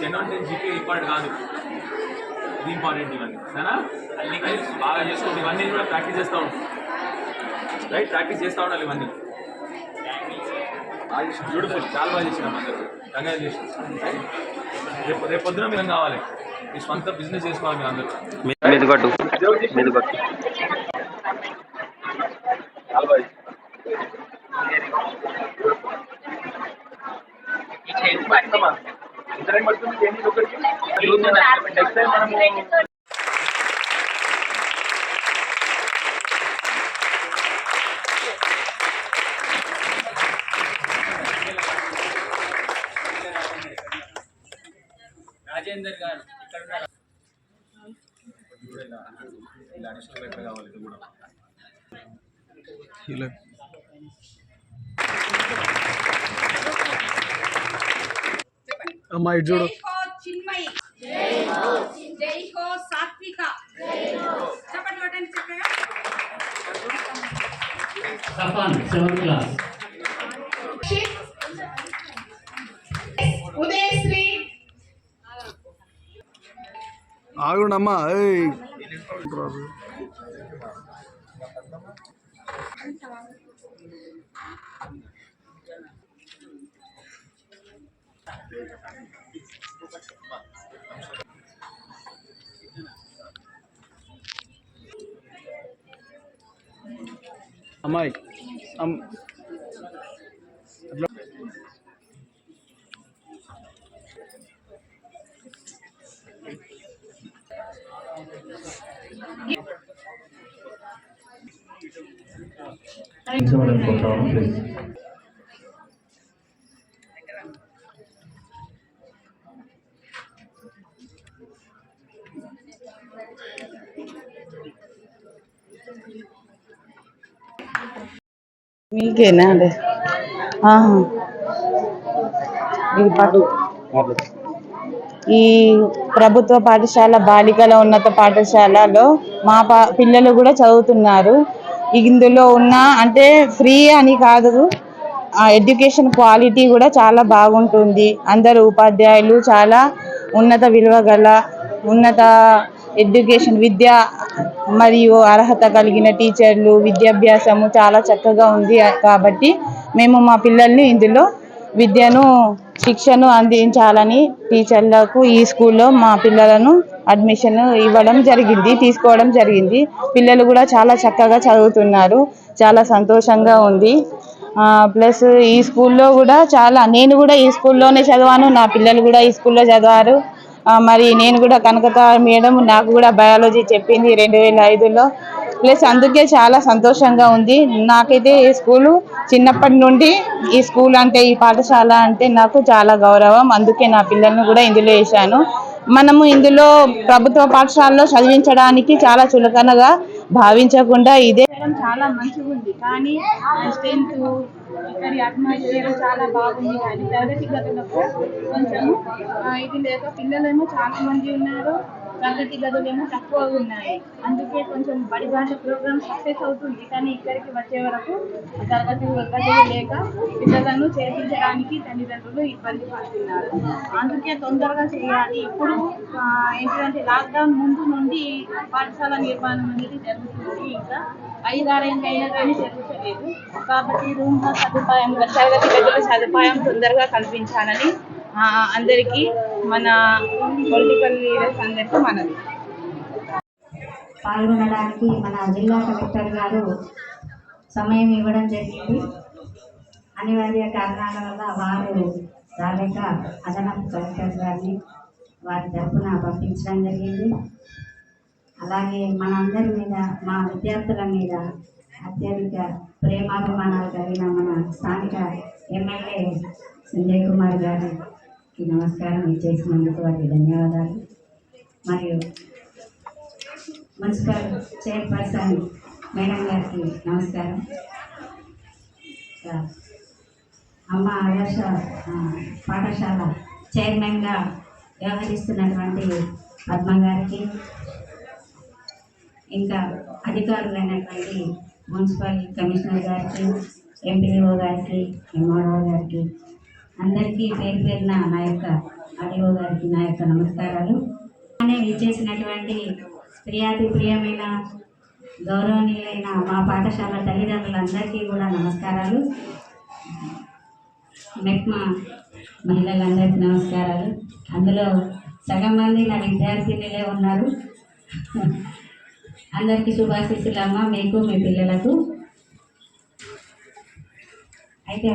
Ten on ten GK important కాదు. ఇది important ఇవన్నీ. సరేనా? అన్ని కలిసి బాగా చేసుకోండి ఇవన్నీ కూడా ప్రాక్టీస్ చేస్తూ ఉంటాం రైట్ ప్రాక్టీస్ చేస్తూ ఉండాలి ఇవన్నీ. బ్యూటిఫుల్ చాలా బాగా చేసినాం అందరూ. కంగ్రాచులేషన్ రేపు రేపు పొద్దున మీరు కావాలి? మీ సొంత బిజినెస్ చేసుకోవాలి మీరు అందరూ. రాజేందర్ గారు ఇక్కడ ఉన్నారు. ఇలా అమ్మా ఇటు చూడు. జై హో చిన్మయి. జై హో సాత్విక. చెప్పండి కొట్టండి చక్కగా సఫాన్ సెవెంత్ క్లాస్ ఉదయశ్రీ. ఆగుండి అమ్మా ఏయ్. అమ్మాయి అమ్- మీకేనా అదే ఈ ప్రభుత్వ పాఠశాల బాలికల ఉన్నత పాఠశాలలో మా పా పిల్లలు కూడా చదువుతున్నారు. ఇందులో ఉన్న అంటే ఫ్రీ అని కాదు ఆ ఎడ్యుకేషన్ క్వాలిటీ కూడా చాలా బాగుంటుంది. అందరు ఉపాధ్యాయులు చాలా ఉన్నత విలువ గల ఉన్నత ఎడ్యుకేషన్ విద్య మరియు అర్హత కలిగిన టీచర్లు విద్యాభ్యాసము చాలా చక్కగా ఉంది. కాబట్టి మేము మా పిల్లల్ని ఇందులో విద్యను శిక్షను అందించాలని టీచర్లకు ఈ స్కూల్లో మా పిల్లలను అడ్మిషన్ ఇవ్వడం జరిగింది తీసుకోవడం జరిగింది. పిల్లలు కూడా చాలా చక్కగా చదువుతున్నారు. చాలా సంతోషంగా ఉంది. ప్లస్ ఈ స్కూల్లో కూడా చాలా నేను కూడా ఈ స్కూల్లోనే చదివాను. నా పిల్లలు కూడా ఈ స్కూల్లో చదివారు. మరి నేను కూడా కనకత మేడం నాకు కూడా బయాలజీ చెప్పింది రెండు వేల ఐదులో. ప్లస్ అందుకే చాలా సంతోషంగా ఉంది. నాకైతే ఈ స్కూలు చిన్నప్పటి నుండి ఈ స్కూల్ అంటే ఈ పాఠశాల అంటే నాకు చాలా గౌరవం. అందుకే నా పిల్లల్ని కూడా ఇందులో వేశాను. మనము ఇందులో ప్రభుత్వ పాఠశాలలో చదివించడానికి చాలా చులకనగా భావించకుండా ఇదే చాలా మంచిగా ఉంది కానీ స్ట్రెంత్ ఇక్కడి అట్మాస్ఫియర్ చాలా బాగుంది కానీ తరగతి గదులకు కొంచెం ఇది లేక పిల్లలేమో చాలా మంది ఉన్నారు. తరగతి గదులేమో తక్కువగా ఉన్నాయి. అందుకే కొంచెం బడి భాష ప్రోగ్రామ్ సక్సెస్ అవుతుంది కానీ ఇక్కడికి వచ్చే వరకు తరగతి గదులు లేక పిల్లలను చేర్పించడానికి తల్లిదండ్రులు ఇబ్బంది పడుతున్నారు. అందుకే తొందరగా చేయాలి. ఇప్పుడు ఏంటంటే లాక్డౌన్ ముందు నుండి పాఠశాల నిర్మాణం అనేది జరుగుతుంది. ఇంకా ఐదారేళ్ళు అయినా కానీ జరుగుతలేదు. కాబట్టి రూమ్ సదుపాయం తరగతి గదుల సదుపాయం తొందరగా కల్పించాలని అందరికీ మన పొలిటికల్ లీడర్స్ అందరికీ మనది పాల్గొనడానికి మన జిల్లా కలెక్టర్ గారు సమయం ఇవ్వడం జరిగింది. అనివార్య కారణాల వల్ల వారు రాలేక అదనపు కలెక్టర్ గారిని వారి తరఫున పంపించడం జరిగింది. అలాగే మనందరి మీద మా విద్యార్థుల మీద అత్యధిక ప్రేమాభిమానాలు కలిగిన మన స్థానిక ఎమ్మెల్యే సంజయ్ కుమార్ నమస్కారం ఇచ్చేసినందుకు వారికి ధన్యవాదాలు. మరియు మున్సిపల్ చైర్పర్సన్ మేడం గారికి నమస్కారం. అమ్మ ఆదర్శ పాఠశాల చైర్మన్గా వ్యవహరిస్తున్నటువంటి పద్మ గారికి ఇంకా అధికారులైనటువంటి మున్సిపల్ కమిషనర్ గారికి ఎంపీఓ గారికి ఎంఆర్ఓ గారికి అందరికీ పేరు పేరున నా యొక్క ఆడియో గారికి నా యొక్క నమస్కారాలు. అనే ఇచ్చేసినటువంటి ప్రియాతి ప్రియమైన గౌరవనీయులైన మా పాఠశాల తల్లిదండ్రులందరికీ కూడా నమస్కారాలు. మెక్మా మహిళలందరికీ నమస్కారాలు. అందులో సగం మంది నా విద్యార్థినిలే ఉన్నారు. అందరికీ శుభాశీస్సులమ్మ మీకు మీ పిల్లలకు. అయితే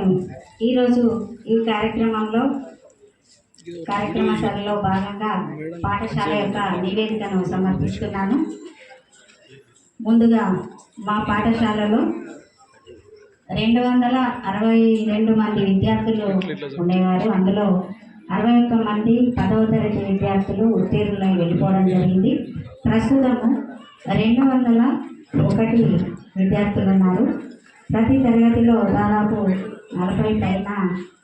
ఈరోజు ఈ కార్యక్రమంలో కార్యక్రమశాలలో భాగంగా పాఠశాల యొక్క నివేదికను సమర్పిస్తున్నాను. ముందుగా మా పాఠశాలలో రెండు వందల అరవై రెండు మంది విద్యార్థులు ఉండేవారు. అందులో అరవై ఒక్క మంది పదవ తరగతి విద్యార్థులు ఉత్తీర్ణులై వెళ్ళిపోవడం జరిగింది. ప్రస్తుతము రెండు వందల ఒకటి విద్యార్థులు ఉన్నారు. ప్రతి తరగతిలో దాదాపు నలభై పైన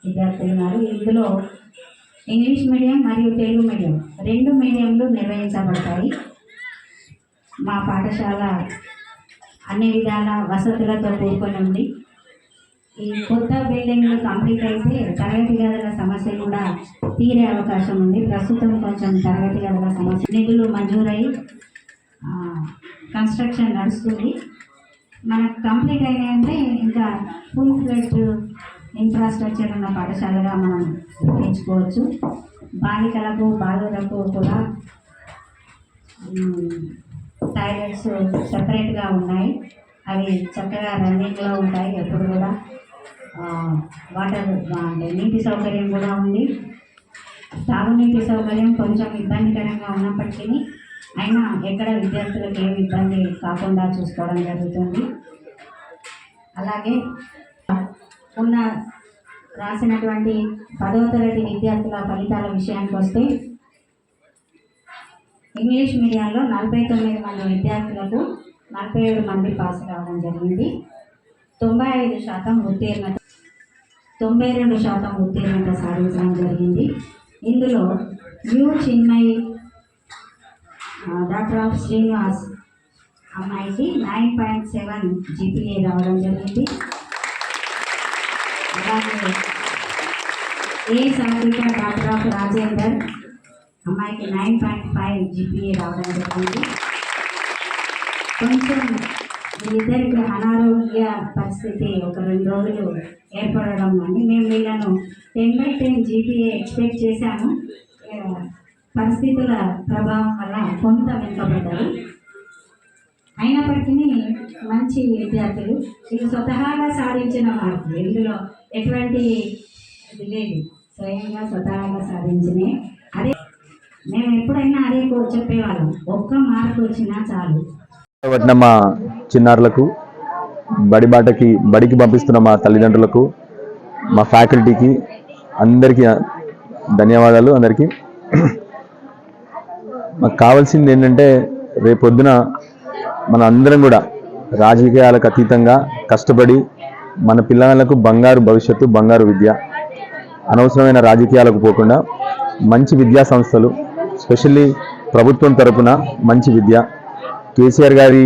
విద్యార్థులు ఉన్నారు. ఇందులో ఇంగ్లీష్ మీడియం మరియు తెలుగు మీడియం రెండు మీడియంలు నిర్వహించబడతాయి. మా పాఠశాల అన్ని విధాల వసతులతో కూడుకొని ఉంది. ఈ కొత్త బిల్డింగ్లు కంప్లీట్ అయితే తరగతి గదుల సమస్య కూడా తీరే అవకాశం ఉంది. ప్రస్తుతం కొంచెం తరగతి గదుల సమస్య. నిధులు మంజూరై కన్స్ట్రక్షన్ నడుస్తుంది. మనకు కంప్లీట్ అయినాయంటే ఇంకా ఫుల్ ఫ్లెడ్ ఇన్ఫ్రాస్ట్రక్చర్ ఉన్న పాఠశాలగా మనం ఎంచుకోవచ్చు బాలికలకు బాలులకు కూడా టాయిలెట్స్ సపరేట్గా ఉన్నాయి. అవి చక్కగా రన్నింగ్లో ఉంటాయి. ఎప్పుడు కూడా వాటర్ నీటి సౌకర్యం కూడా ఉంది. తాగునీటి సౌకర్యం కొంచెం ఇబ్బందికరంగా ఉన్నప్పటికీ అయినా ఎక్కడ విద్యార్థులకు ఏమి ఇబ్బంది కాకుండా చూసుకోవడం జరుగుతుంది. అలాగే ఉన్న రాసినటువంటి పదవ తరగతి విద్యార్థుల ఫలితాల విషయానికి వస్తే ఇంగ్లీష్ మీడియంలో నలభై తొమ్మిది మంది విద్యార్థులకు నలభై ఏడు మంది పాస్ కావడం జరిగింది. తొంభై ఐదు శాతం ఉత్తీర్ణత తొంభై రెండు శాతం ఉత్తీర్ణత సాధించడం జరిగింది. ఇందులో U Chinmayi daughter of Srinivas అమ్మాయికి నైన్ పాయింట్ సెవెన్ జీపీఏ రావడం జరిగింది. అలాగే A Sagarika daughter of Rajender అమ్మాయికి నైన్ పాయింట్ ఫైవ్ జీపీఏ రావడం జరిగింది. కొంచెం వీళ్ళిద్దరికి అనారోగ్య పరిస్థితి ఒక రెండు రోజులు ఏర్పడడం అని మేము వీళ్ళను ten by ten GPA expect చేశాము. పరిస్థితుల ప్రభావం వల్ల కొంత వెనుకబడ్డారు. అయినప్పటికీ మంచి విద్యార్థులు వీళ్ళు స్వతహాగా సాధించిన మార్కులు. ఇందులో ఎటువంటి ఇది లేదు. స్వయంగా స్వతహాగా సాధించినే అదే మేము ఎప్పుడైనా అదే చెప్పేవాళ్ళం. ఒక్క మార్పు వచ్చినా చాలు. మా చిన్నారులకు బడి బాటకి బడికి పంపిస్తున్న మా తల్లిదండ్రులకు మా ఫ్యాకల్టీకి అందరికీ ధన్యవాదాలు. అందరికీ మాకు కావాల్సింది ఏంటంటే రేపొద్దున మన అందరం కూడా రాజకీయాలకు అతీతంగా కష్టపడి మన పిల్లలకు బంగారు భవిష్యత్తు బంగారు విద్య అనవసరమైన రాజకీయాలకు పోకుండా మంచి విద్యా సంస్థలు స్పెషల్లీ ప్రభుత్వం తరపున మంచి విద్య. కేసీఆర్ గారి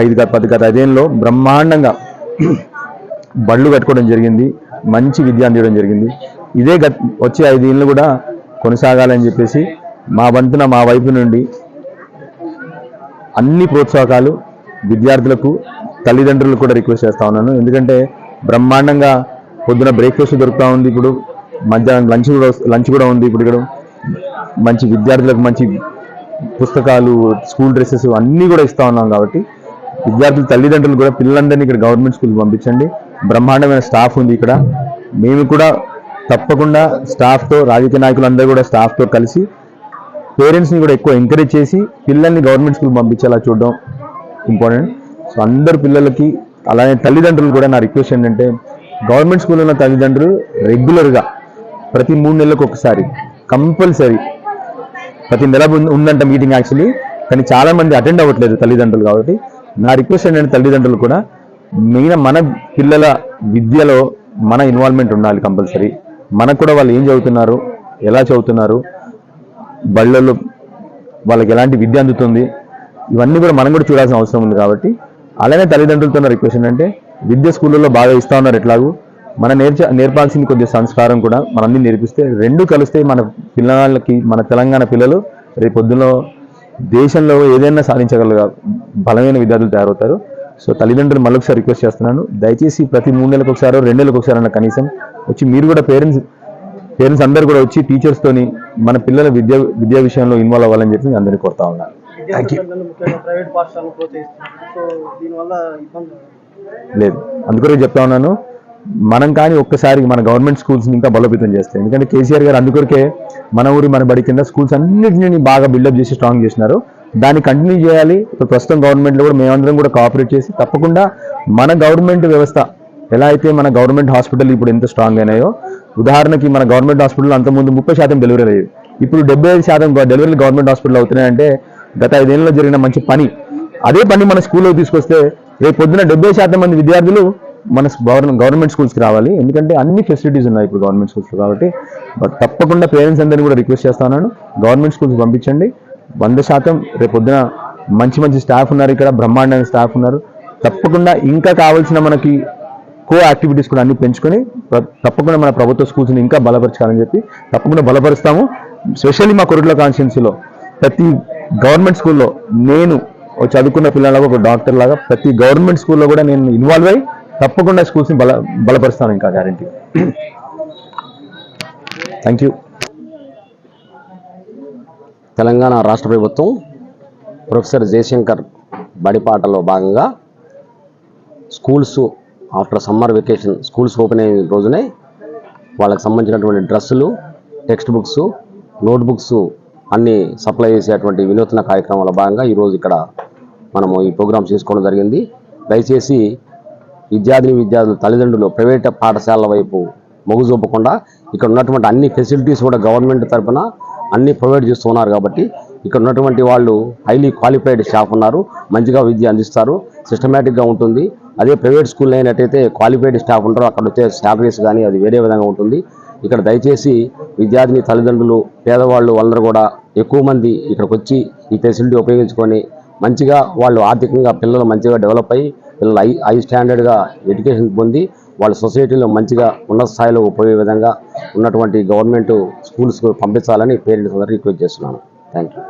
ఐదు పది గత ఐదేళ్ళలో బ్రహ్మాండంగా బళ్ళు కట్టుకోవడం జరిగింది మంచి విద్య అందించడం జరిగింది. ఇదే గత వచ్చే ఐదేళ్ళు కూడా కొనసాగాలని చెప్పేసి మా వంతున మా వైపు నుండి అన్ని ప్రోత్సాహకాలు విద్యార్థులకు తల్లిదండ్రులకు కూడా రిక్వెస్ట్ చేస్తా ఉన్నాను. ఎందుకంటే బ్రహ్మాండంగా పొద్దున బ్రేక్ఫాస్ట్ దొరుకుతూ ఉంది ఇప్పుడు మధ్యాహ్నం లంచ్ కూడా లంచ్ కూడా ఉంది ఇప్పుడు ఇక్కడ. మంచి విద్యార్థులకు మంచి పుస్తకాలు స్కూల్ డ్రెస్సెస్ అన్నీ కూడా ఇస్తూ ఉన్నాం కాబట్టి విద్యార్థుల తల్లిదండ్రులు కూడా పిల్లలందరినీ ఇక్కడ గవర్నమెంట్ స్కూల్ పంపించండి. బ్రహ్మాండమైన స్టాఫ్ ఉంది ఇక్కడ. మేము కూడా తప్పకుండా స్టాఫ్తో రాజకీయ నాయకులందరూ కూడా స్టాఫ్తో కలిసి పేరెంట్స్ని కూడా ఎక్కువ ఎంకరేజ్ చేసి పిల్లల్ని గవర్నమెంట్ స్కూల్ పంపించేలా చూడడం ఇంపార్టెంట్ సో అందరు పిల్లలకి అలానే తల్లిదండ్రులు కూడా నా రిక్వెస్ట్ ఏంటంటే గవర్నమెంట్ స్కూల్ ఉన్న తల్లిదండ్రులు రెగ్యులర్గా ప్రతి మూడు నెలలకు ఒకసారి కంపల్సరీ ప్రతి నెల ఉందంట మీటింగ్ యాక్చువల్లీ కానీ చాలా మంది అటెండ్ అవ్వట్లేదు తల్లిదండ్రులు కాబట్టి. నా రిక్వెస్ట్ ఏంటంటే తల్లిదండ్రులు కూడా మెయిన్ మన పిల్లల విద్యలో మన ఇన్వాల్వ్మెంట్ ఉండాలి కంపల్సరీ మనకు కూడా వాళ్ళు ఏం చదువుతున్నారు ఎలా చదువుతున్నారు బళ్ళల్లో వాళ్ళకి ఎలాంటి విద్య అందుతుంది? ఇవన్నీ కూడా మనం కూడా చూడాల్సిన అవసరం ఉంది కాబట్టి అలానే తల్లిదండ్రులతో రిక్వెస్ట్ ఏంటంటే విద్య స్కూళ్ళలో బాగా ఇస్తా ఉన్నారు ఎట్లాగూ? మన నేర్చ నేర్పాల్సింది కొద్దిగా సంస్కారం కూడా మనల్ని నేర్పిస్తే రెండు కలిస్తే మన పిల్లలకి మన తెలంగాణ పిల్లలు రేపు పొద్దున దేశంలో ఏదైనా సాధించగల బలమైన విద్యార్థులు తయారవుతారు. సో తల్లిదండ్రులు మళ్ళొకసారి రిక్వెస్ట్ చేస్తున్నాను. దయచేసి ప్రతి మూడు నెలలకు ఒకసారి రెండు నెలలకు ఒకసారి కనీసం వచ్చి మీరు కూడా పేరెంట్స్ పేరెంట్స్ అందరు కూడా వచ్చి టీచర్స్తోని మన పిల్లల విద్య విద్యా విషయంలో ఇన్వాల్వ్ అవ్వాలని చెప్పి నేను అందరినీ కోరుతా ఉన్నాను. థ్యాంక్ యూ లేదు. అందుకొరకు చెప్తా ఉన్నాను. మనం కానీ ఒక్కసారి మన గవర్నమెంట్ స్కూల్స్ ఇంకా బలోపేతం చేస్తాయి ఎందుకంటే కేసీఆర్ గారు అందుకొరకే మన ఊరి మన బడి కింద స్కూల్స్ అన్నింటినీ బాగా బిల్డప్ చేసి స్ట్రాంగ్ చేసినారు. దాన్ని కంటిన్యూ చేయాలి. ఇప్పుడు ప్రస్తుతం గవర్నమెంట్లో కూడా మేమందరం కూడా కోఆపరేట్ చేసి తప్పకుండా మన గవర్నమెంట్ వ్యవస్థ ఎలా అయితే మన గవర్నమెంట్ హాస్పిటల్ ఇప్పుడు ఎంత స్ట్రాంగ్ అయినాయో ఉదాహరణకి మన గవర్నమెంట్ హాస్పిటల్ అంతకుముందు ముప్పై శాతం డెలివరీ అయ్యాయి ఇప్పుడు డెబ్బై ఐదు శాతం డెలివరీలు గవర్నమెంట్ హాస్పిటల్ అవుతున్నాయంటే గత ఐదేళ్ళలో జరిగిన మంచి పని. అదే పని మన స్కూల్లో తీసుకొస్తే రేపు పొద్దున డెబ్బై శాతం మంది విద్యార్థులు మన గవర్నమెంట్ గవర్నమెంట్ స్కూల్స్కి రావాలి. ఎందుకంటే అన్ని ఫెసిలిటీస్ ఉన్నాయి ఇప్పుడు గవర్నమెంట్ స్కూల్స్లో కాబట్టి. బట్ తప్పకుండా పేరెంట్స్ అందరినీ కూడా రిక్వెస్ట్ చేస్తున్నాను గవర్నమెంట్ స్కూల్స్ పంపించండి. వంద శాతం రేపు పొద్దున మంచి మంచి స్టాఫ్ ఉన్నారు ఇక్కడ. బ్రహ్మాండమైన స్టాఫ్ ఉన్నారు. తప్పకుండా ఇంకా కావాల్సిన మనకి కో యాక్టివిటీస్ కూడా అన్ని పెంచుకొని తప్పకుండా మన ప్రభుత్వ స్కూల్స్ని ఇంకా బలపరచాలని చెప్పి తప్పకుండా బలపరుస్తాము. స్పెషల్లీ మా కొరుట్ల కాన్స్టిట్యున్సీలో ప్రతి గవర్నమెంట్ స్కూల్లో నేను చదువుకున్న పిల్లలకు ఒక డాక్టర్ లాగా ప్రతి గవర్నమెంట్ స్కూల్లో కూడా నేను ఇన్వాల్వ్ అయ్యి తప్పకుండా స్కూల్స్ని బల బలపరుస్తాను ఇంకా గ్యారంటీ థ్యాంక్ యూ తెలంగాణ రాష్ట్ర ప్రభుత్వం ప్రొఫెసర్ జయశంకర్ బడిపాటలో భాగంగా schools after summer vacation schools open అయిన రోజునే వాళ్ళకి సంబంధించినటువంటి డ్రెస్సులు text books note books supply చేసేటువంటి వినూత్న కార్యక్రమాల భాగంగా ఈరోజు ఇక్కడ మనము ఈ ప్రోగ్రామ్ చేసుకోవడం జరిగింది. దయచేసి విద్యార్థిని విద్యార్థులు తల్లిదండ్రులు ప్రైవేట్ పాఠశాలల వైపు మొగ్గు చూపకుండా ఇక్కడ ఉన్నటువంటి అన్ని ఫెసిలిటీస్ కూడా గవర్నమెంట్ తరపున అన్నీ ప్రొవైడ్ చేస్తున్నారు కాబట్టి ఇక్కడ ఉన్నటువంటి వాళ్ళు హైలీ క్వాలిఫైడ్ స్టాఫ్ ఉన్నారు. మంచిగా విద్య అందిస్తారు. సిస్టమేటిక్గా ఉంటుంది. అదే ప్రైవేట్ స్కూల్లో అయినట్టయితే క్వాలిఫైడ్ స్టాఫ్ ఉంటారు అక్కడ వచ్చే శాలరీస్ కానీ అది వేరే విధంగా ఉంటుంది. ఇక్కడ దయచేసి విద్యార్థిని తల్లిదండ్రులు పేదవాళ్ళు అందరూ కూడా ఎక్కువ మంది ఇక్కడికి వచ్చి ఈ ఫెసిలిటీ ఉపయోగించుకొని మంచిగా వాళ్ళు ఆర్థికంగా పిల్లలు మంచిగా డెవలప్ అయ్యి పిల్లలు హై హై స్టాండర్డ్గా ఎడ్యుకేషన్ పొంది వాళ్ళ సొసైటీలో మంచిగా ఉన్నత స్థాయిలో ఉపయోగే విధంగా ఉన్నటువంటి గవర్నమెంట్ స్కూల్స్కు పంపించాలని పేరెంట్స్ అందరూ రిక్వెస్ట్ చేస్తున్నాను. Thank you